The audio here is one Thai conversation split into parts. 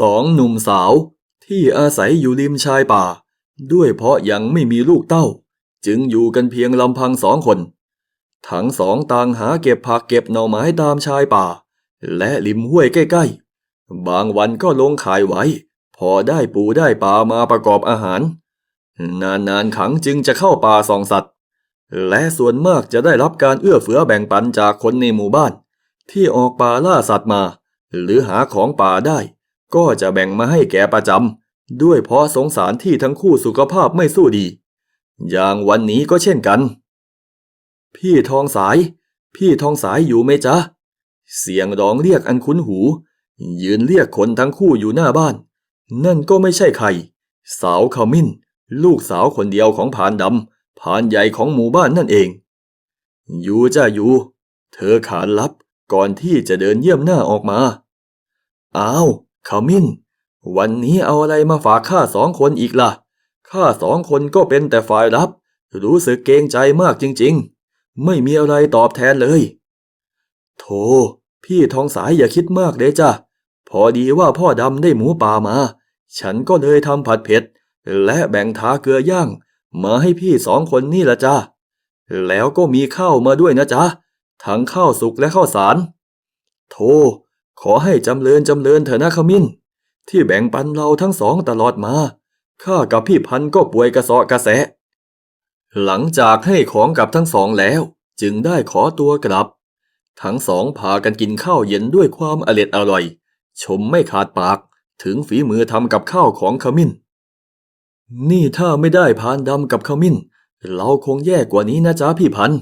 สองหนุ่มสาว ที่อาศัยอยู่ริมชายป่า ด้วยเพราะยังไม่มีลูกเต้า จึงอยู่กันเพียงลำพังสองคน ทั้งสองต่างหาเก็บผักเก็บหน่อไม้ตามชายป่า และริมห้วยใกล้ๆ บางวันก็ลงขายไว้ พอได้ปูได้ปลามาประกอบอาหาร นานๆครั้งจึงจะเข้าป่าส่องสัตว์ และส่วนมากจะได้รับการเอื้อเฟื้อแบ่งปันจากคนในหมู่บ้าน ที่ออกป่าล่าสัตว์มา หรือหาของป่าได้ ก็จะแบ่งมาให้แกประจำด้วยเพราะสงสารที่ทั้งคู่สุขภาพไม่สู้ดี อย่างวันนี้ก็เช่นกัน พี่ทองสาย พี่ทองสายอยู่ไหมจ๊ะ เสียงร้องเรียกอันคุ้นหู ยืนเรียกคนทั้งคู่อยู่หน้าบ้าน นั่นก็ไม่ใช่ใคร สาวขมิ้น ลูกสาวคนเดียวของผานดำผานใหญ่ของหมู่บ้านนั่นเอง อยู่จ้าอยู่ เธอขานรับก่อนที่จะเดินเยี่ยมหน้าออกมา อ้าว ขมิ้น วันนี้เอาอะไรมาฝากข้าสองคนอีกล่ะ ข้าสองคนก็เป็นแต่ฝ่ายรับ รู้สึกเกรงใจมากจริงๆ ไม่มีอะไรตอบแทนเลย โธ่พี่ทองสายอย่าคิดมากเลยจ้ะ พอดีว่าพ่อดำได้หมูป่ามา ฉันก็เลยทำผัดเผ็ด และแบ่งทาเกลือย่าง มาให้พี่สองคนนี่ละจ้ะ แล้วก็มีข้าวมาด้วยนะจ๊ะ ทั้งข้าวสุกและข้าวสาร โธ่ ขอให้จำเริญจำเริญเถอะนะขมิ้น ที่แบ่งปันเราทั้งสองตลอดมา ข้ากับพี่พันก็ป่วยกระเสาะกระแสะหลังจากให้ของกับทั้งสองแล้ว จึงได้ขอตัวกลับ ทั้งสองพากันกินข้าวเย็นด้วยความอร็ดอร่อย ชมไม่ขาดปากถึงฝีมือทำกับข้าวของขมิ้น นี่ถ้าไม่ได้พานดำกับขมิ้น เราคงแย่กว่านี้นะจ๊ะพี่พัน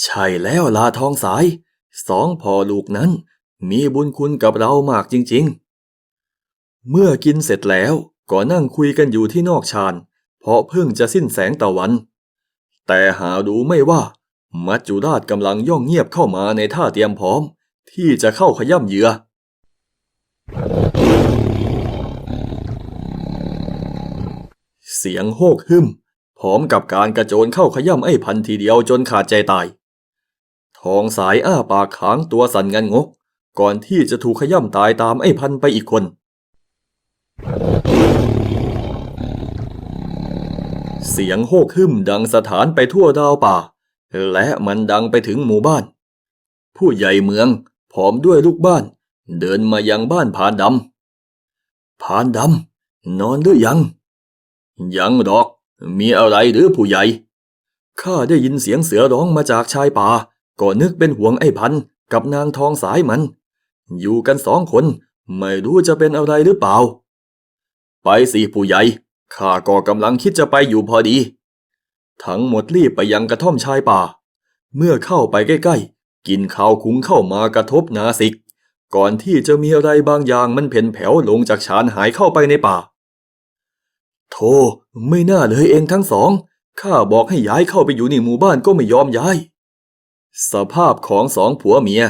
ใช่แล้วลาทองสาย สองพ่อลูกนั้น มีบุญคุณกับเรามากจริงๆ เมื่อกินเสร็จแล้วก็นั่งคุยกันอยู่ที่นอกชานเพราะเพิ่งจะสิ้นแสงตะวัน แต่หาดูไม่ว่า มัจจุราชกำลังย่องเงียบเข้ามาในท่าเตรียมพร้อม ที่จะเข้าขย่ำเหยื่อเสียงโฮกหึมพร้อมกับการกระโจนเข้าขย่ำไอ้พันทีเดียวจนขาดใจตาย ทองสายอ้าปากค้างตัวสั่นงันงก ก่อนที่จะถูกขย่ำตายตามไอ้พันไปอีกคน เสียงโฮกหึมดังสถานไปทั่วดาวป่า และมันดังไปถึงหมู่บ้าน ผู้ใหญ่เมืองพร้อมด้วยลูกบ้าน เดินมายังบ้านผานดำผานดำนอนหรือยัง ยังดอก มีอะไรหรือผู้ใหญ่ ข้าได้ยินเสียงเสือร้องมาจากชายป่า ก็นึกเป็นห่วงไอ้พันกับนางทองสายมัน อยู่กันสองคน ไม่รู้จะเป็นอะไรหรือเปล่า ไปสิผู้ใหญ่ ข้าก็กำลังคิดจะไปอยู่พอดี ทั้งหมดรีบไปยังกระท่อมชายป่า เมื่อเข้าไปใกล้ๆ กินข้าวคุ้งเข้ามากระทบนาสิก ก่อนที่จะมีอะไรบางอย่างมันเพ่นแผ่วลงจากชานหายเข้าไปในป่า โธ่ไม่น่าเลยเองทั้งสอง ข้าบอกให้ย้ายเข้าไปอยู่ในหมู่บ้านก็ไม่ยอมย้าย สภาพของสองผัวเมีย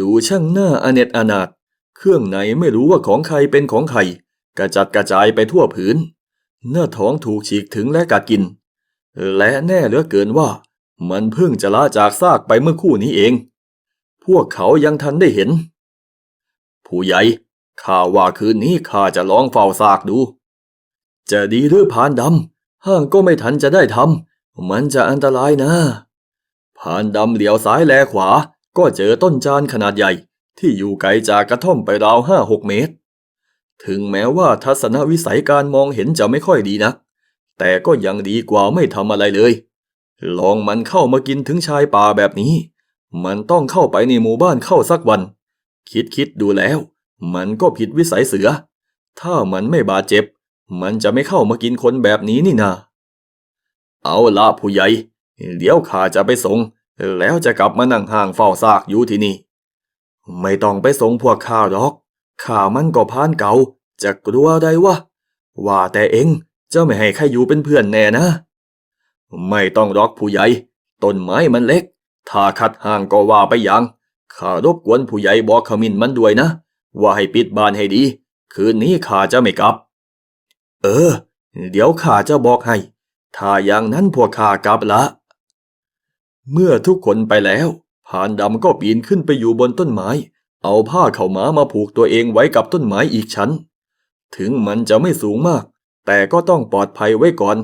ดูช่างหน้าอเนจอนาถเครื่องในไม่รู้ว่าของใครเป็นของใคร กระจัดกระจายไปทั่วผืน หน้าท้องถูกฉีกถึงและกัดกิน และแน่เหลือเกินว่า มันเพิ่งจะละจากซากไปเมื่อคู่นี้เอง พวกเขายังทันได้เห็น ผู้ใหญ่ข้าว่าคืนนี้ข้าจะลองเฝ้าซากดู จะดีหรือพานดำห้างก็ไม่ทันจะได้ทำมันจะอันตรายนะพานดำเหลียวซ้ายแลขวา ก็เจอต้นจานขนาดใหญ่ที่อยู่ไกลจากกระท่อมไปราวห้าหกเมตร ถึงแม้ว่าทัศนวิสัยการมองเห็นจะไม่ค่อยดีนัก แต่ก็ยังดีกว่าไม่ทำอะไรเลย ลองมันเข้ามากินถึงชายป่าแบบนี้ มันต้องเข้าไปในหมู่บ้านเข้าสักวัน คิดคิดดูแล้ว มันก็ผิดวิสัยเสือ ถ้ามันไม่บาดเจ็บ มันจะไม่เข้ามากินคนแบบนี้นี่นา เอาละผู้ใหญ่ เดี๋ยวข้าจะไปส่ง แล้วจะกลับมานั่งห่างเฝ้าซากอยู่ที่นี่ ไม่ต้องไปส่งพวกข้าหรอก ข้ามันก็พานเก่า จะกลัวอะไรวะ ว่าแต่เองจะไม่ให้ใครอยู่เป็นเพื่อนแน่นะ ไม่ต้องรอกผู้ใหญ่ ต้นไม้มันเล็ก ถ้าขัดห่างก็ว่าไปอย่าง ข้ารบกวนผู้ใหญ่บอกขมินมันด้วยนะ ว่าให้ปิดบ้านให้ดี คืนนี้ข้าจะไม่กลับ เออ เดี๋ยวข้าจะบอกให้ ถ้าอย่างนั้นพวกข้ากลับละ เมื่อทุกคนไปแล้วผานดำก็ปีนขึ้นไปอยู่บนต้นไม้ เอาผ้าเข่าม้ามาผูกตัวเองไว้กับต้นไม้อีกชั้น ถึงมันจะไม่สูงมาก แต่ก็ต้องปลอดภัยไว้ก่อน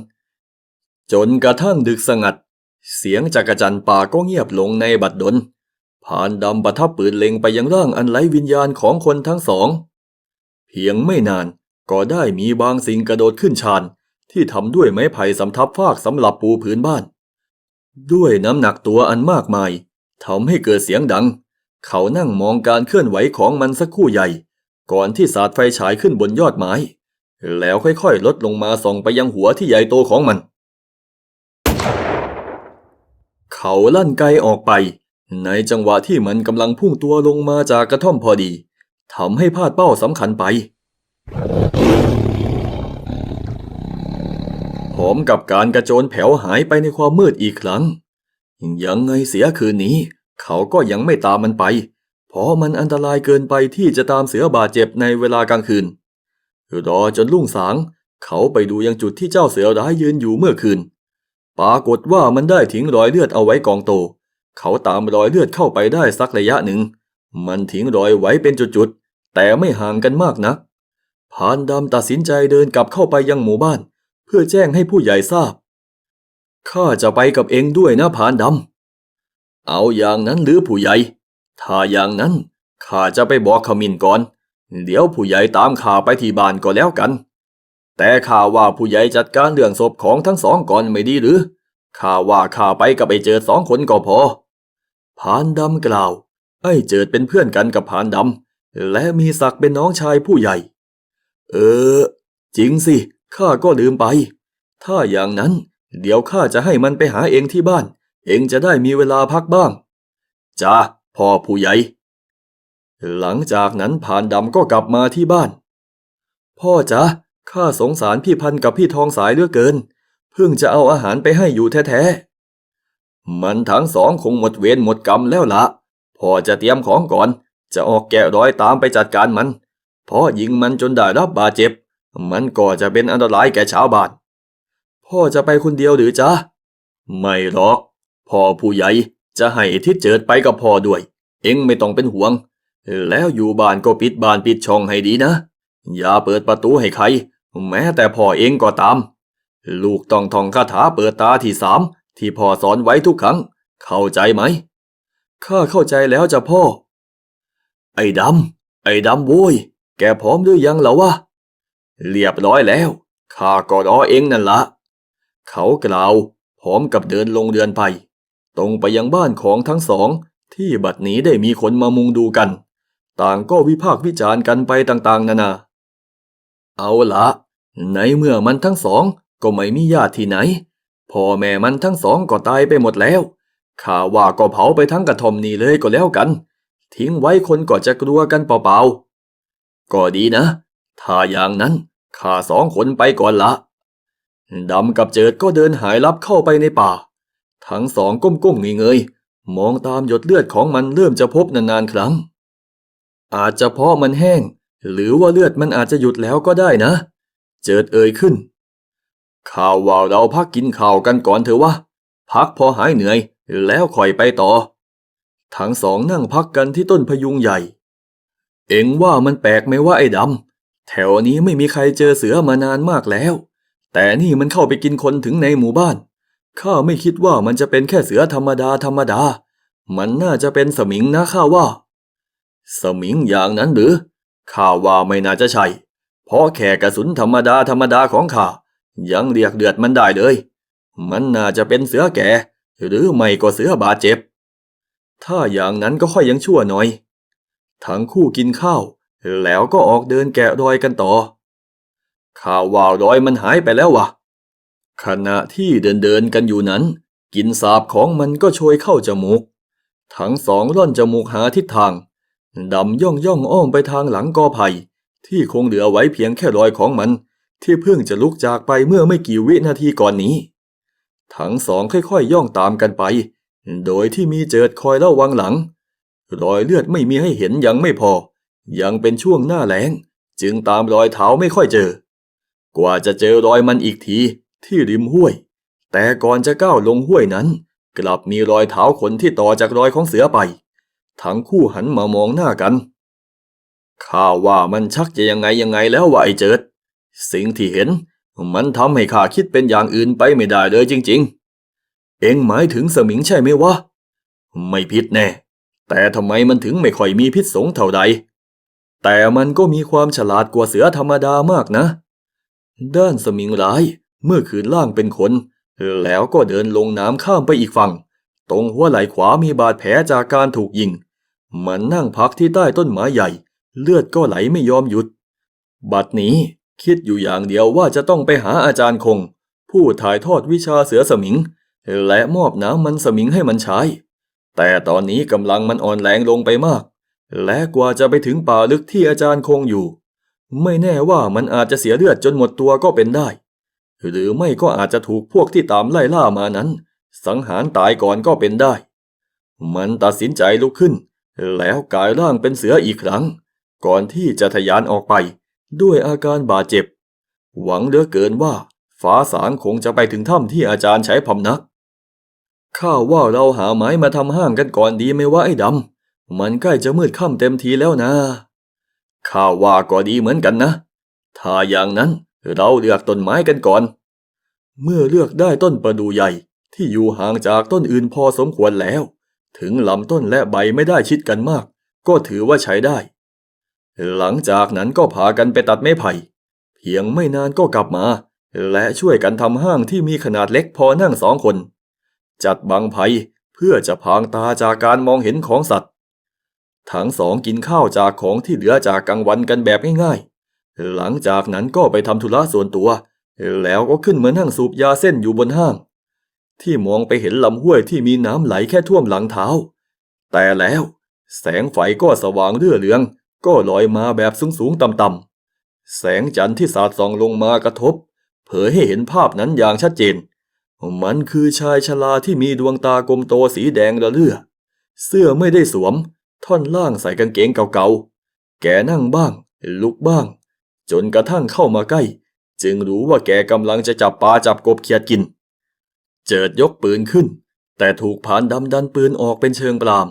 จนกระทั่งดึกสงัด เสียงจักรจันป่าก็เงียบลงในบัดดลผ่านดำประทับปืนเล็งไปยังร่างอันไร้วิญญาณของคนทั้งสอง เพียงไม่นานก็ได้มีบางสิ่งกระโดดขึ้นชานที่ทำด้วยไม้ไผ่สำทับฟากสำหรับปูพื้นบ้าน ด้วยน้ำหนักตัวอันมากมายทำให้เกิดเสียงดัง เขานั่งมองการเคลื่อนไหวของมันสักคู่ใหญ่ ก่อนที่สาดไฟฉายขึ้นบนยอดไม้ แล้วค่อยๆ ลดลงมาส่องไปยังหัวที่ใหญ่โตของมัน เขาลั่นไกออกไป ในจังหวะที่มันกำลังพุ่งตัวลงมาจากกระท่อมพอดีทำให้พลาดเป้าสำคัญไป ร้อมกับการกระโจนแผ่วหายไปในความมืดอีกครั้ง ยังไงเสียคืนนี้ เขาก็ยังไม่ตามมันไป เพราะมันอันตรายเกินไปที่จะตามเสือบาดเจ็บในเวลากลางคืนรอจนรุ่งสาง เขาไปดูยังจุดที่เจ้าเสือร้ายยืนอยู่เมื่อคืน ปรากฏว่ามันได้ทิ้งรอยเลือดเอาไว้กองโต เขาตามรอยเลือดเข้าไปได้สักระยะหนึ่ง มันทิ้งรอยไว้เป็นจุดๆ แต่ไม่ห่างกันมากนักพานดำตัดสินใจเดินกลับเข้าไปยังหมู่บ้าน พื่อแจ้งให้ผู้ใหญ่ทราบ ข้าจะไปกับเองด้วยนะพรานดำ เอาอย่างนั้นหรือผู้ใหญ่ ถ้าอย่างนั้นข้าจะไปบอกขมินก่อน เดี๋ยวผู้ใหญ่ตามข้าไปที่บ้านก็แล้วกัน แต่ข้าว่าผู้ใหญ่จัดการเรื่องศพของทั้งสองก่อนไม่ดีหรือ ข้าว่าข้าไปกับไอ้เจิดสองคนก็พอพรานดำกล่าว ไอ้เจิดเป็นเพื่อนกันกับพรานดำ และมีศักดิ์เป็นน้องชายผู้ใหญ่ เออ จริงสิ ข้าก็ลืมไป ถ้าอย่างนั้น เดี๋ยวข้าจะให้มันไปหาเองที่บ้าน เองจะได้มีเวลาพักบ้างจ้าพ่อผู้ใหญ่ หลังจากนั้นผ่านดำก็กลับมาที่บ้าน พ่อจ๊ะข้าสงสารพี่พันกับพี่ทองสายเหลือเกิน เพิ่งจะเอาอาหารไปให้อยู่แท้ๆ มันทั้งสองคงหมดเวรหมดกรรมแล้วละพ่อจะเตรียมของก่อน จะออกแกะรอยตามไปจัดการมันเพราะยิงมันจนได้รับบาดเจ็บ มันก็จะเป็นอันตรายแก่ชาวบ้าน พ่อจะไปคนเดียวหรือจ๊ะ ไม่หรอก พ่อผู้ใหญ่จะให้ทิศเจิดไปกับพ่อด้วย เอ็งไม่ต้องเป็นห่วง แล้วอยู่บ้านก็ปิดบ้านปิดช่องให้ดีนะ อย่าเปิดประตูให้ใคร แม้แต่พ่อเองก็ตาม ลูกต้องท่องคาถาเปิดตาที่สามที่พ่อสอนไว้ทุกครั้ง เข้าใจไหม ข้าเข้าใจแล้วจ้ะพ่อ ไอ้ดำ ไอ้ดำโว้ย แกพร้อมหรือยังเหรอวะ เรียบร้อยแล้วข้าก็รอเองนั่นละ เขากล่าวพร้อมกับเดินลงเรือนไป ตรงไปยังบ้านของทั้งสองที่บัดนี้ได้มีคนมามุงดูกัน ต่างก็วิพากษ์วิจารณ์กันไปต่างๆ นานา เอาละในเมื่อมันทั้งสองก็ไม่มีญาติที่ไหน พ่อแม่มันทั้งสองก็ตายไปหมดแล้ว ข้าว่าก็เผาไปทั้งกระท่อมนี่เลยก็แล้วกัน ทิ้งไว้คนก็จะกลัวกันเปล่าๆ ก็ดีนะ ถ้าอย่างนั้น ข้าสองคนไปก่อนละ ดำกับเจิดก็เดินหายลับเข้าไปในป่า ทั้งสองก้มๆเงยๆมองตามหยดเลือดของมันเริ่มจะพบนานๆครั้ง อาจจะเพราะมันแห้ง หรือว่าเลือดมันอาจจะหยุดแล้วก็ได้นะ เจิดเอ่ยขึ้น ข่าวว่าเราพักกินข้าวกันก่อนเถอะวะ พักพอหายเหนื่อย แล้วค่อยไปต่อ ทั้งสองนั่งพักกันที่ต้นพยุงใหญ่ เอ็งว่ามันแปลกไหมว่าไอ้ดำ แถวนี้ไม่มีใครเจอเสือมานานมากแล้ว แต่นี่มันเข้าไปกินคนถึงในหมู่บ้าน ข้าไม่คิดว่ามันจะเป็นแค่เสือธรรมดาธรรมดา มันน่าจะเป็นสมิงนะข้าว่า สมิงอย่างนั้นหรือ ข้าว่าไม่น่าจะใช่ เพราะแค่กระสุนธรรมดาธรรมดาของข้ายังเรียกเดือดมันได้เลย มันน่าจะเป็นเสือแก่ หรือไม่ก็เสือบาดเจ็บ ถ้าอย่างนั้นก็ค่อยยังชั่วหน่อย ทั้งคู่กินข้าว แล้วก็ออกเดินแกะรอยกันต่อ ข่าวว่ารอยมันหายไปแล้ววะขณะที่เดินเดินกันอยู่นั้นกลินสาบของมันก็โชยเข้าจมูก ทั้งสองร่อนจมูกหาทิศทาง ดำย่องย่องอ้อมไปทางหลังกอไผ่ที่คงเหลือไว้เพียงแค่รอยของมัน ที่เพิ่งจะลุกจากไปเมื่อไม่กี่วินาทีก่อนนี้ ทั้งสองค่อยๆย่องตามกันไป โดยที่มีเจิดคอยระวังหลัง รอยเลือดไม่มีให้เห็นยังไม่พอ ยังเป็นช่วงหน้าแล้ง จึงตามรอยเท้าไม่ค่อยเจอ กว่าจะเจอรอยมันอีกทีที่ริมห้วย แต่ก่อนจะก้าวลงห้วยนั้น กลับมีรอยเท้าคนที่ต่อจากรอยของเสือไป ทั้งคู่หันมามองหน้ากันข้าว่ามันชักจะยังไงยังไงแล้ววะไอ้เจิด สิ่งที่เห็นมันทำให้ข้าคิดเป็นอย่างอื่นไปไม่ได้เลยจริง ๆ เอ็งหมายถึงสมิงใช่ไหมวะ ไม่ผิดแน่ แต่ทำไมมันถึงไม่ค่อยมีพิษสงเท่าใด แต่มันก็มีความฉลาดกว่าเสือธรรมดามากนะ ด้านสมิงร้าย เมื่อคืนล่างเป็นคนแล้วก็เดินลงน้ำข้ามไปอีกฝั่ง ตรงหัวไหล่ขวามีบาดแผลจากการถูกยิง มันนั่งพักที่ใต้ต้นไม้ใหญ่ เลือดก็ไหลไม่ยอมหยุด บัดนี้คิดอยู่อย่างเดียวว่าจะต้องไปหาอาจารย์คง ผู้ถ่ายทอดวิชาเสือสมิง และมอบน้ำมันสมิงให้มันใช้ แต่ตอนนี้กำลังมันอ่อนแรงลงไปมาก และกว่าจะไปถึงป่าลึกที่อาจารย์คงอยู่ ไม่แน่ว่ามันอาจจะเสียเลือดจนหมดตัวก็เป็นได้ หรือไม่ก็อาจจะถูกพวกที่ตามไล่ล่ามานั้น สังหารตายก่อนก็เป็นได้ มันตัดสินใจลุกขึ้น แล้วกายร่างเป็นเสืออีกครั้ง ก่อนที่จะทะยานออกไป ด้วยอาการบาดเจ็บ หวังเหลือเกินว่าฟ้าสางคงจะไปถึงถ้ำที่อาจารย์ใช้พำนักข้าว่าเราหาไม้มาทำห้างกันก่อนดีไหมวะไอ้ดำ มันใกล้จะมืดค่ำเต็มทีแล้วนะ ข้าว่าก็ดีเหมือนกันนะ ถ้าอย่างนั้นเราเลือกต้นไม้กันก่อน เมื่อเลือกได้ต้นประดูใหญ่ที่อยู่ห่างจากต้นอื่นพอสมควรแล้ว ถึงลำต้นและใบไม่ได้ชิดกันมาก ก็ถือว่าใช้ได้ หลังจากนั้นก็พากันไปตัดไม้ไผ่ เพียงไม่นานก็กลับมา และช่วยกันทำห้างที่มีขนาดเล็กพอนั่งสองคน จัดบังไผ่เพื่อจะพางตาจากการมองเห็นของสัตว์ ทั้งสองกินข้าวจากของที่เหลือจากกลางวันกันแบบง่ายๆ หลังจากนั้นก็ไปทำธุระส่วนตัว แล้วก็ขึ้นเหมานั่งสูบยาเส้นอยู่บนห้าง ที่มองไปเห็นลำห้วยที่มีน้ำไหลแค่ท่วมหลังเท้า แต่แล้วแสงไฟก็สว่างเรื่อเรือง ก็ลอยมาแบบสูงๆต่ำๆ แสงจันทร์ที่สาดส่องลงมากระทบ เผยให้เห็นภาพนั้นอย่างชัดเจน มันคือชายชราที่มีดวงตากลมโตสีแดงระเลือเสื้อไม่ได้สวม ท่อนล่างใส่กางเกงเก่าๆ แกนั่งบ้าง ลุกบ้าง จนกระทั่งเข้ามาใกล้ จึงรู้ว่าแกกำลังจะจับปลาจับกบเขียดกิน เจิดยกปืนขึ้น แต่ถูกผานดำดันปืนออกเป็นเชิงปราม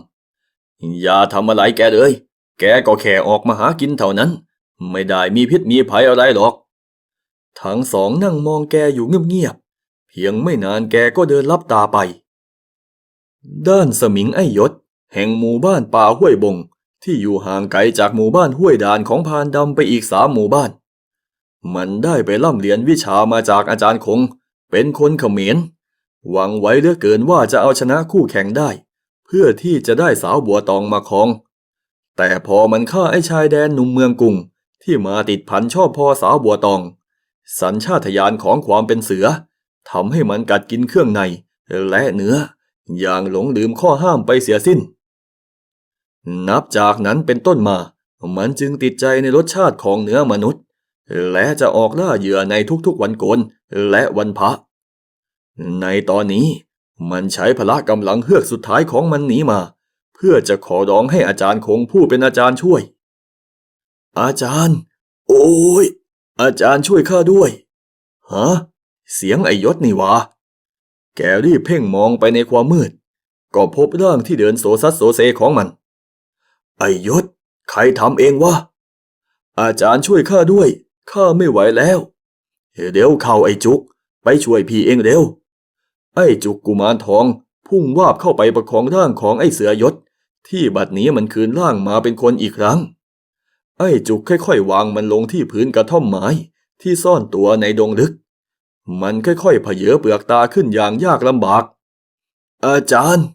อย่าทำอะไรแกเลย แกก็แค่ออกมาหากินเท่านั้น ไม่ได้มีพิษมีภัยอะไรหรอก ทั้งสองนั่งมองแกอยู่เงียบๆ เพียงไม่นานแกก็เดินลับตาไป ด้านสมิงไอยศ แห่งหมู่บ้านป่าห้วยบง ที่อยู่ห่างไกลจากหมู่บ้านห้วยดานของพานดำไปอีกสามหมู่บ้าน มันได้ไปร่ำเรียนวิชามาจากอาจารย์คง เป็นคนเขมร หวังไว้เหลือเกินว่าจะเอาชนะคู่แข่งได้ เพื่อที่จะได้สาวบัวตองมาครอง แต่พอมันฆ่าไอ้ชายแดนหนุ่มเมืองกรุงที่มาติดพันชอบพอสาวบัวตอง สัญชาตญาณของความเป็นเสือทำให้มันกัดกินเครื่องในและเนื้อ อย่างหลงลืมข้อห้ามไปเสียสิ้น นับจากนั้นเป็นต้นมา มันจึงติดใจในรสชาติของเนื้อมนุษย์ และจะออกล่าเหยื่อในทุกๆวันโกนและวันพระ ในตอนนี้มันใช้พละกำลังเฮือกสุดท้ายของมันหนีมา เพื่อจะขอร้องให้อาจารย์คงผู้เป็นอาจารย์ช่วย อาจารย์ โอ้ยอาจารย์ช่วยข้าด้วยฮะเสียงไอยศนี่วะแกรีบเพ่งมองไปในความมืด ก็พบร่างที่เดินโสซัดโสเซของมัน ไอยศ ใครทำเองวะ อาจารย์ช่วยข้าด้วย ข้าไม่ไหวแล้ว เดี๋ยวเข้าไอจุก ไปช่วยพี่เองเร็ว ไอจุกกุมารทอง พุ่งวาบเข้าไปประคองร่างของไอเสือยศ ที่บัดนี้มันคืนร่างมาเป็นคนอีกครั้ง ไอจุกค่อยๆวางมันลงที่พื้นกระท่อมไม้ที่ซ่อนตัวในดงลึก มันค่อยๆเผยเปลือกตาขึ้นอย่างยากลำบาก อาจารย์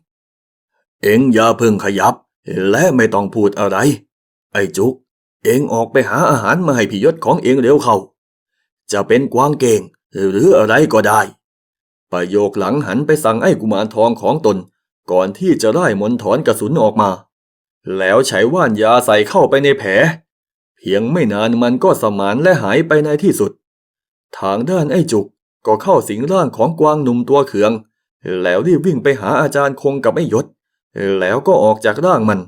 เอ็งอย่าเพิ่งขยับ และไม่ต้องพูดอะไร ไอ้จุก เองออกไปหาอาหารมาให้พี่ยศของเองเร็วเข้า จะเป็นกวางเก่งหรืออะไรก็ได้ ประโยคหลังหันไปสั่งไอ้กุมารทองของตน ก่อนที่จะไล่มนถอนกระสุนออกมา แล้วใช้ว่านยาใส่เข้าไปในแผล เพียงไม่นานมันก็สมานและหายไปในที่สุด ทางด้านไอ้จุกก็เข้าสิงร่างของกวางหนุ่มตัวเขือง แล้วรีบวิ่งไปหาอาจารย์คงกับไอ้ยศ แล้วก็ออกจากร่างมัน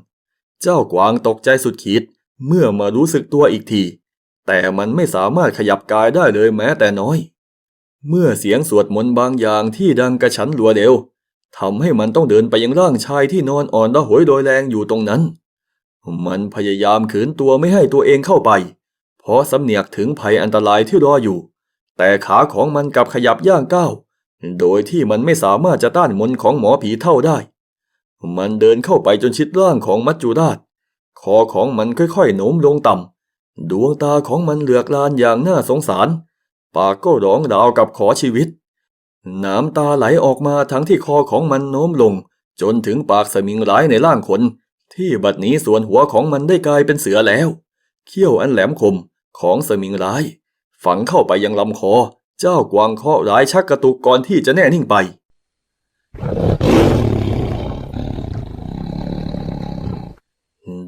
เจ้ากวางตกใจสุดขีดเมื่อมารู้สึกตัวอีกที แต่มันไม่สามารถขยับกายได้เลยแม้แต่น้อย เมื่อเสียงสวดมนต์บางอย่างที่ดังกระชั้นรัวเดียวทำให้มันต้องเดินไปยังร่างชายที่นอนอ่อนระหวยโดยแรงอยู่ตรงนั้น มันพยายามขืนตัวไม่ให้ตัวเองเข้าไป เพราะสำเนียกถึงภัยอันตรายที่รออยู่ แต่ขาของมันกลับขยับย่างก้าว โดยที่มันไม่สามารถจะต้านมนของหมอผีเท่าได้ มันเดินเข้าไปจนชิดร่างของมัจจุราช คอของมันค่อยๆโน้มลงต่ำ ดวงตาของมันเหลือกลานอย่างน่าสงสาร ปากก็ร้องดาวกับขอชีวิต น้ำตาไหลออกมาทั้งที่คอของมันโน้มลง จนถึงปากสมิงร้ายในร่างคนที่บัดนี้ส่วนหัวของมันได้กลายเป็นเสือแล้ว เขี้ยวอันแหลมคมของสมิงร้าย ฝังเข้าไปยังลำคอ เจ้ากวางเคาะร้ายชักกระตุกก่อนที่จะแน่นิ่งไป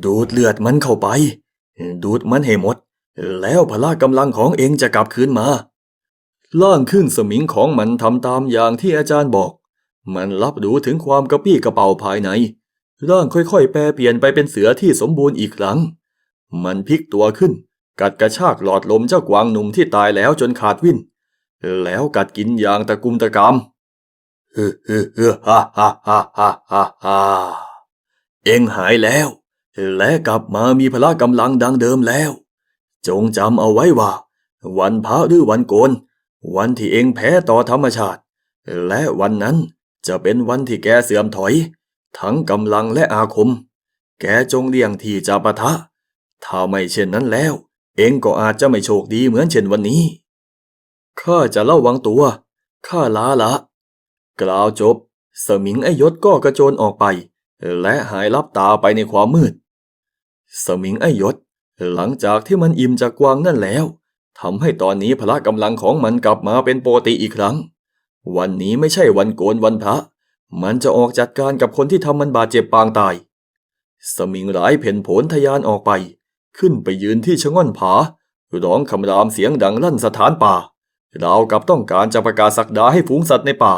ดูดเลือดมันเข้าไป ดูดมันให้หมด แล้วพละกำลังของเองจะกลับคืนมา ล่างขึ้นสมิงของมันทำตามอย่างที่อาจารย์บอก มันรับรู้ถึงความกระปี้กระเป๋าภายใน ร่างค่อยๆ แปรเปลี่ยนไปเป็นเสือที่สมบูรณ์อีกครั้ง มันพลิกตัวขึ้น กัดกระชากหลอดลมเจ้ากวางหนุ่มที่ตายแล้วจนขาดวิ่น แล้วกัดกินอย่างตะกุมตะกามเฮ้อเฮ้อเฮ้อฮ่าฮ่าฮ่าฮ่าฮ่าฮ่าเอ็งหายแล้ว และกลับมามีพละกำลังดังเดิมแล้ว จงจำเอาไว้ว่า วันพระหรือวันโกน วันที่เองแพ้ต่อธรรมชาติ และวันนั้นจะเป็นวันที่แกเสื่อมถอย ทั้งกำลังและอาคม แกจงเลี่ยงที่จะปะทะ ถ้าไม่เช่นนั้นแล้ว เองก็อาจจะไม่โชคดีเหมือนเช่นวันนี้ ข้าจะระวังตัว ข้าลาละ กล่าวจบ สมิงไอยศก็กระโจนออกไป และหายลับตาไปในความมืด สมิงไอยศ หลังจากที่มันอิ่มจากกวางนั่นแล้วทำให้ตอนนี้พละกำลังของมันกลับมาเป็นปกติอีกครั้ง วันนี้ไม่ใช่วันโกนวันพระ มันจะออกจัดการกับคนที่ทำมันบาดเจ็บปางตาย สมิงหลายเพ่นผลทะยานออกไป ขึ้นไปยืนที่ชะง่อนผา ร้องคำรามเสียงดังลั่นสถานป่าราวกับต้องการจะประกาศสักดาให้ฝูงสัตว์ในป่า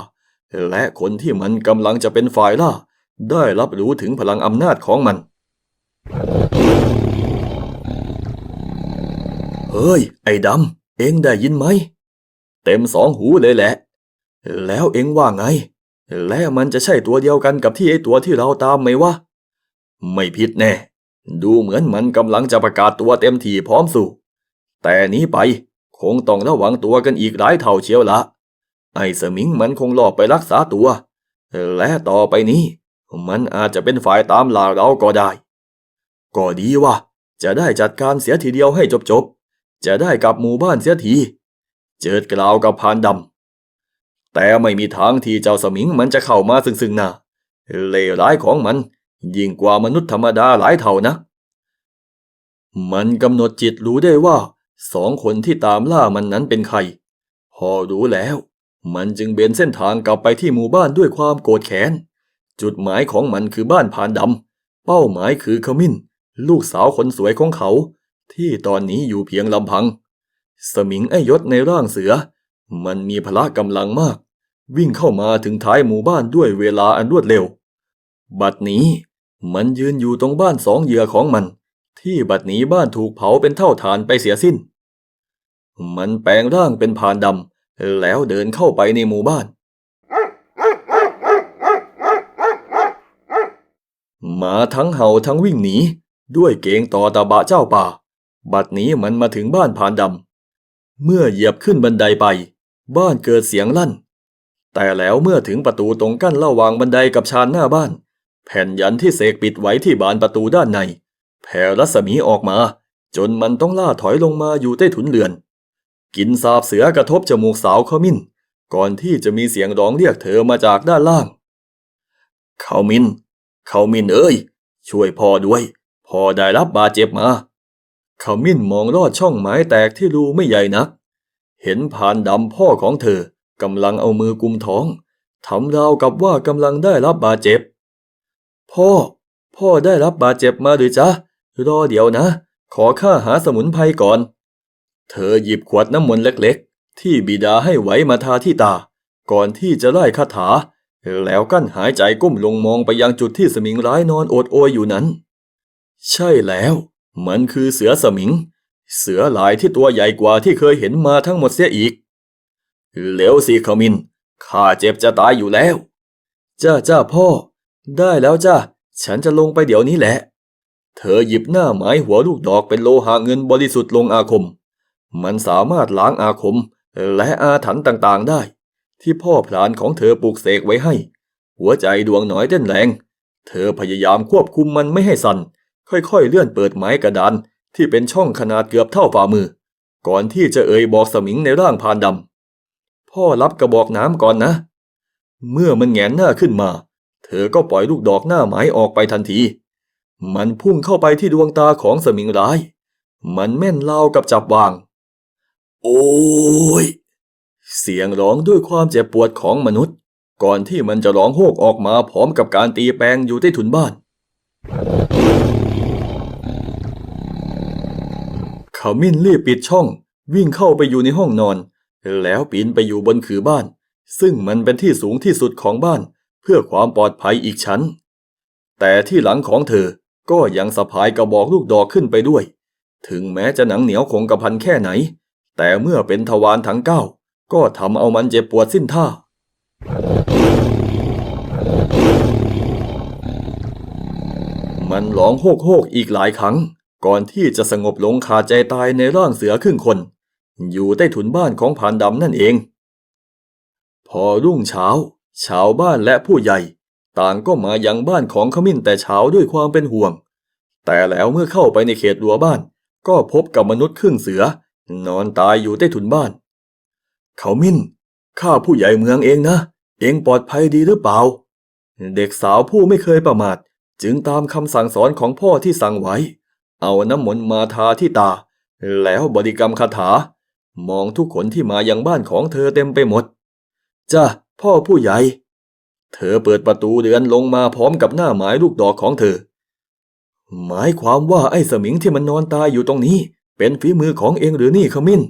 และคนที่มันกำลังจะเป็นฝ่ายล่า ได้รับรู้ถึงพลังอำนาจของมัน เฮ้ย ไอ้ดำ เอ็งได้ยินไหม เต็มสองหูเลยแหละ แล้วเอ็งว่าไง และมันจะใช่ตัวเดียวกันกับที่ไอ้ตัวที่เราตามไหมวะ ไม่ผิดแน่ ดูเหมือนมันกำลังจะประกาศตัวเต็มทีพร้อมสู้แต่นี้ไปคงต้องระวังตัวกันอีกหลายเท่าเชียวละ ไอ้สมิงมันคงหลอกไปรักษาตัว และต่อไปนี้ มันอาจจะเป็นฝ่ายตามล่าเราก็ได้ ก็ดีวะจะได้จัดการเสียทีเดียวให้จบๆจะได้กลับหมู่บ้านเสียที เจิดกล่าวกับพานดำ แต่ไม่มีทางที่เจ้าสมิงมันจะเข้ามาซึ่งซึ่งหน้าเลวร้ายของมัน ยิ่งกว่ามนุษย์ธรรมดาหลายเท่านะ มันกำหนดจิตรู้ได้ว่า สองคนที่ตามล่ามันนั้นเป็นใคร พอรู้แล้ว มันจึงเบนเส้นทางกลับไปที่หมู่บ้านด้วยความโกรธแค้น จุดหมายของมันคือบ้านพานดำ เป้าหมายคือขมิ้น ลูกสาวคนสวยของเขา ที่ตอนนี้อยู่เพียงลำพัง สมิงไอยศในร่างเสือ มันมีพละกำลังมาก วิ่งเข้ามาถึงท้ายหมู่บ้านด้วยเวลาอันรวดเร็ว บัดนี้มันยืนอยู่ตรงบ้านสองเหยื่อของมัน ที่บัดนี้บ้านถูกเผาเป็นเท่าฐานไปเสียสิ้น มันแปลงร่างเป็นพรานดำแล้วเดินเข้าไปในหมู่บ้าน หมาทั้งเห่าทั้งวิ่งหนี ด้วยเกงต่อตาบะเจ้าป่า บัดนี้มันมาถึงบ้านพรานดำ เมื่อเหยียบขึ้นบันไดไป บ้านเกิดเสียงลั่น แต่แล้วเมื่อถึงประตูตรงกั้นระหว่างบันไดกับชานหน้าบ้าน แผ่นยันที่เสกปิดไว้ที่บานประตูด้านใน แผ่รัศมีออกมา จนมันต้องล่าถอยลงมาอยู่ใต้ถุนเรือน กินสาบเสือกระทบจมูกสาวขมิ้น ก่อนที่จะมีเสียงร้องเรียกเธอมาจากด้านล่างขามิน เขามินเอ้ย ช่วยพ่อด้วยพ่อได้รับบาดเจ็บมา เขามินมองลอดช่องไม้แตกที่รูไม่ใหญ่นัก เห็นผ่านดำพ่อของเธอกำลังเอามือกุมท้องทำราวกับว่ากำลังได้รับบาดเจ็บ พ่อ พ่อได้รับบาดเจ็บมาหรือจ๊ะรอเดี๋ยวนะ ขอข้าหาสมุนไพรก่อน เธอหยิบขวดน้ำมนต์เล็กๆ ที่บิดาให้ไว้มาทาที่ตา ก่อนที่จะไล่คาถา แล้วกั้นหายใจก้มลงมองไปยังจุดที่สมิงร้ายนอนโอดโอยอยู่นั้น ใช่แล้ว มันคือเสือสมิง เสือลายที่ตัวใหญ่กว่าที่เคยเห็นมาทั้งหมดเสียอีกเร็วสิขมินข้าเจ็บจะตายอยู่แล้ว จ้าจ้าพ่อ ได้แล้วจ้าฉันจะลงไปเดี๋ยวนี้แหละ เธอหยิบหน้าไม้หัวลูกดอกเป็นโลหะเงินบริสุทธิ์ลงอาคม มันสามารถล้างอาคมและอาถรรพ์ต่างๆได้ ที่พ่อพลานของเธอปลูกเสกไว้ให้ หัวใจดวงหน้อยเต้นแรง เธอพยายามควบคุมมันไม่ให้สั่น ค่อยๆเลื่อนเปิดไม้กระดานที่เป็นช่องขนาดเกือบเท่าฝ่ามือ ก่อนที่จะเอ่ยบอกสมิงในร่างพานดำ พ่อรับกระบอกน้ำก่อนนะ เมื่อมันแหงนหน้าขึ้นมา เธอก็ปล่อยลูกดอกหน้าไม้ออกไปทันที มันพุ่งเข้าไปที่ดวงตาของสมิงร้าย มันแม่นเล่ากับจับวาง โอ้ย เสียงร้องด้วยความเจ็บปวดของมนุษย์ ก่อนที่มันจะร้องโฮกออกมาพร้อมกับการตีแปงอยู่ใต้ถุนบ้านขมิ้นรีบปิดช่อง วิ่งเข้าไปอยู่ในห้องนอน แล้วปีนไปอยู่บนขือบ้าน ซึ่งมันเป็นที่สูงที่สุดของบ้าน เพื่อความปลอดภัยอีกชั้น แต่ที่หลังของเธอก็ยังสะพายกระบอกลูกดอกขึ้นไปด้วย ถึงแม้จะหนังเหนียวคงกระพันแค่ไหน แต่เมื่อเป็นทวารทั้งเก้า ก็ทำเอามันเจ็บปวดสิ้นท่า มันร้องโฮกโฮกอีกหลายครั้ง ก่อนที่จะสงบลงคาใจตายในร่างเสือครึ่งคน อยู่ใต้ถุนบ้านของผานดำนั่นเอง พอรุ่งเช้า ชาวบ้านและผู้ใหญ่ ต่างก็มายังบ้านของขมิ้นแต่เช้าด้วยความเป็นห่วง แต่แล้วเมื่อเข้าไปในเขตรั้วบ้าน ก็พบกับมนุษย์ครึ่งเสือ นอนตายอยู่ใต้ถุนบ้าน เขามินข้าผู้ใหญ่เมืองเองนะ เองปลอดภัยดีหรือเปล่า เด็กสาวผู้ไม่เคยประมาท จึงตามคำสั่งสอนของพ่อที่สั่งไว้ เอาน้ำมนต์มาทาที่ตา แล้วบริกรรมคาถา มองทุกคนที่มายังบ้านของเธอเต็มไปหมด จ้าพ่อผู้ใหญ่ เธอเปิดประตูเดือนลงมาพร้อมกับหน้าหมายลูกดอกของเธอ หมายความว่าไอ้สมิงที่มันนอนตายอยู่ตรงนี้ เป็นฝีมือของเองหรือนี่ขมิ้น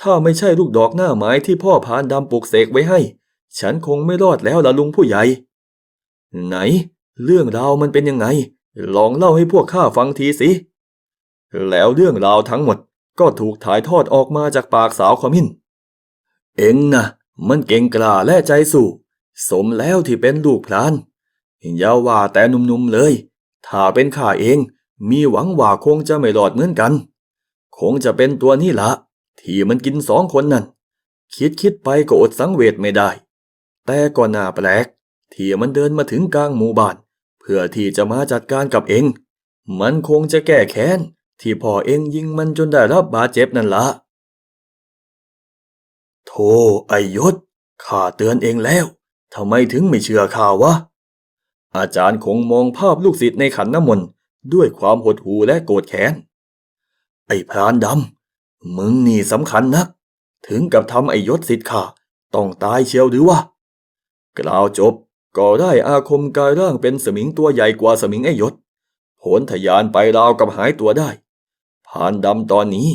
ถ้าไม่ใช่ลูกดอกหน้าไม้ที่พ่อพานดำปลูกเสกไว้ให้ ฉันคงไม่รอดแล้วล่ะลุงผู้ใหญ่ ไหน เรื่องราวมันเป็นยังไง ลองเล่าให้พวกข้าฟังทีสิ แล้วเรื่องราวทั้งหมดก็ถูกถ่ายทอดออกมาจากปากสาวขมิ้น เอ็งนะมันเก่งกล้าและใจสู้ สมแล้วที่เป็นลูกพลานอย่าว่าแต่หนุ่มๆเลย ถ้าเป็นข้าเอง มีหวังว่าคงจะไม่รอดเหมือนกัน คงจะเป็นตัวนี้ละ ที่มันกินสองคนนั่น คิดคิดไปก็อดสังเวชไม่ได้ แต่ก็น่าแปลก ที่มันเดินมาถึงกลางหมู่บ้าน เพื่อที่จะมาจัดการกับเอง มันคงจะแก้แค้น ที่พ่อเองยิงมันจนได้รับบาดเจ็บนั่นละโธ่ไอยศข้าเตือนเองแล้วทำไมถึงไม่เชื่อข้าวะ อาจารย์คงมองภาพลูกศิษย์ในขันน้ำมนต์ด้วยความหดหู่และโกรธแค้น ไอ้พรานดำ มึงนี่สำคัญนัก ถึงกับทำไอ้ยศสิทธิ์ข้าต้องตายเชียวหรือวะ กล่าวจบก็ได้อาคมกายร่างเป็นสมิงตัวใหญ่กว่าสมิงไอ้ยศโหนทะยานไปราวกับหายตัวได้พรานดำตอนนี้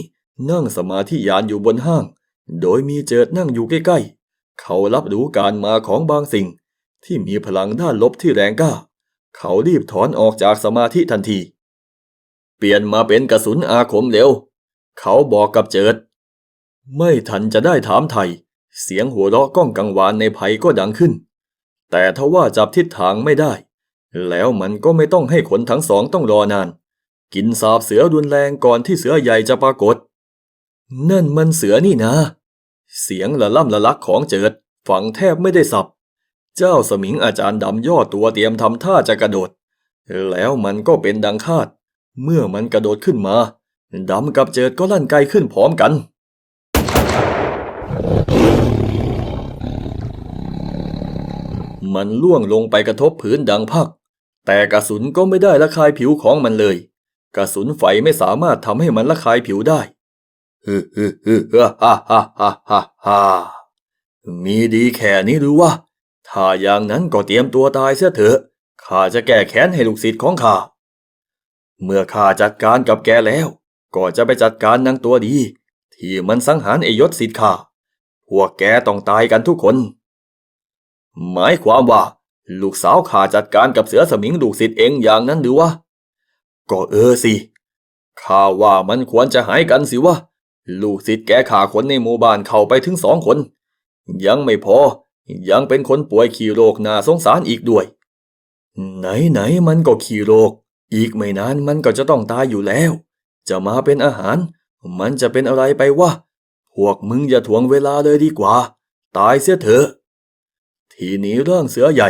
นั่งสมาธิยานอยู่บนห้าง โดยมีเจิดนั่งอยู่ใกล้ๆ เขารับรู้การมาของบางสิ่ง ที่มีพลังด้านลบที่แรงกล้า เขารีบถอนออกจากสมาธิทันที เปลี่ยนมาเป็นกระสุนอาคมเร็ว เขาบอกกับเจิด ไม่ทันจะได้ถามไทย เสียงหัวเราะก้องกังวานในภัยก็ดังขึ้น แต่ทว่าจับทิศทางไม่ได้ แล้วมันก็ไม่ต้องให้ขนทั้งสองต้องรอนาน กินสาบเสือรุนแรงก่อนที่เสือใหญ่จะปรากฏ นั่นมันเสือนี่นะ เสียงละล่ำละลักของเจิดฝังแทบไม่ได้สับ เจ้าสมิงอาจารย์ดำย่อตัวเตรียมทำท่าจะกระโดด แล้วมันก็เป็นดังคาด เมื่อมันกระโดดขึ้นมา ดำกับเจิดก็ลั่นไกลขึ้นพร้อมกัน มันล่วงลงไปกระทบพื้นดังพัก แต่กระสุนก็ไม่ได้ละคายผิวของมันเลย กระสุนไฟไม่สามารถทำให้มันละคายผิวได้ฮึฮึฮึฮ่าฮ่าฮ่าฮ่าฮ่ามีดีแค่นี้หรือวะ ถ้าอย่างนั้นก็เตรียมตัวตายเสียเถอะ ข้าจะแก้แค้นให้ลูกศิษย์ของข้า เมื่อข้าจัดการกับแกแล้ว ก็จะไปจัดการนางตัวดี ที่มันสังหารไอยศศิษย์ข้าพวกแกต้องตายกันทุกคน หมายความว่า ลูกสาวข้าจัดการกับเสือสมิงลูกศิษย์เองอย่างนั้นหรือวะ ก็เออสิข้าว่ามันควรจะหายกันสิวะ ลูกศิษย์แกข่าคนในหมู่บ้านเข้าไปถึงสองคน ยังไม่พอ ยังเป็นคนป่วยขี้โรคน่าสงสารอีกด้วย ไหนไหนมันก็ขี้โรค อีกไม่นานมันก็จะต้องตายอยู่แล้ว จะมาเป็นอาหาร มันจะเป็นอะไรไปวะ พวกมึงอย่าถ่วงเวลาเลยดีกว่า ตายเสียเถอะ ทีนี้ร่างเสือใหญ่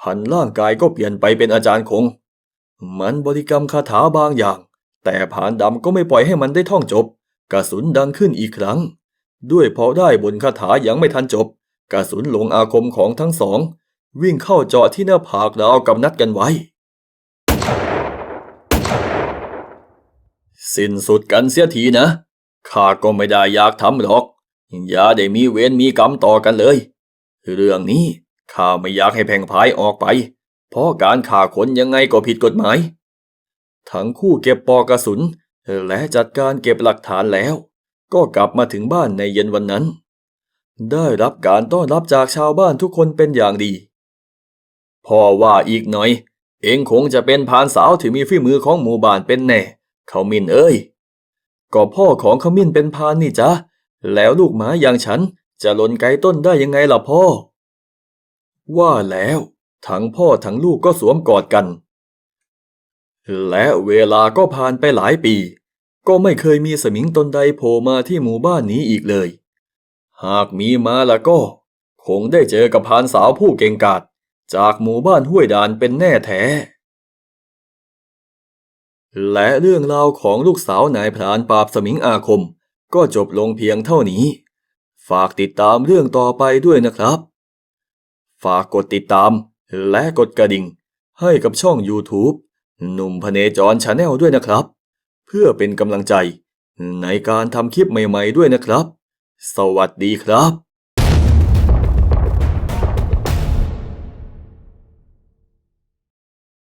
พันร่างกายก็เปลี่ยนไปเป็นอาจารย์คง มันบริกรรมคาถาบางอย่าง แต่ผานดำก็ไม่ปล่อยให้มันได้ท่องจบ กระสุนดังขึ้นอีกครั้ง ด้วยพอได้บนคาถายังไม่ทันจบ กระสุนลงอาคมของทั้งสอง วิ่งเข้าเจาะที่หน้าผากราวกับนัดกันไว้ สิ้นสุดกันเสียทีนะ ข้าก็ไม่ได้อยากทำหรอก อย่าได้มีเวรมีกรรมต่อกันเลย เรื่องนี้ข้าไม่อยากให้แพงพายออกไป เพราะการฆ่าคนยังไงก็ผิดกฎหมาย ทั้งคู่เก็บปอกกระสุน และจัดการเก็บหลักฐานแล้ว ก็กลับมาถึงบ้านในเย็นวันนั้น ได้รับการต้อนรับจากชาวบ้านทุกคนเป็นอย่างดี พ่อว่าอีกหน่อย เองคงจะเป็นพานสาวที่มีฝีมือของหมู่บ้านเป็นแน่ เขามินเอ้ย ก็พ่อของขมิ้นเป็นพานนี่จ๊ะแล้วลูกหมาอย่างฉันจะหล่นไกลต้นได้ยังไงล่ะพ่อ ว่าแล้วทั้งพ่อทั้งลูกก็สวมกอดกัน และเวลาก็ผ่านไปหลายปี ก็ไม่เคยมีสมิงตนใดโผล่มาที่หมู่บ้านนี้อีกเลย หากมีมาล้วก็ คงได้เจอกับพานสาวผู้เก่งกาจจากหมู่บ้านห้วยดานเป็นแน่แท้ และเรื่องราวของลูกสาวนายพรานปราบสมิงอาคม ก็จบลงเพียงเท่านี้ ฝากติดตามเรื่องต่อไปด้วยนะครับ ฝากกดติดตามและกดกระดิ่ง ให้กับช่อง YouTube หนุ่มพเนจรชาแนลด้วยนะครับ เพื่อเป็นกำลังใจในการทำคลิปใหม่ๆด้วยนะครับ สวัสดีครับ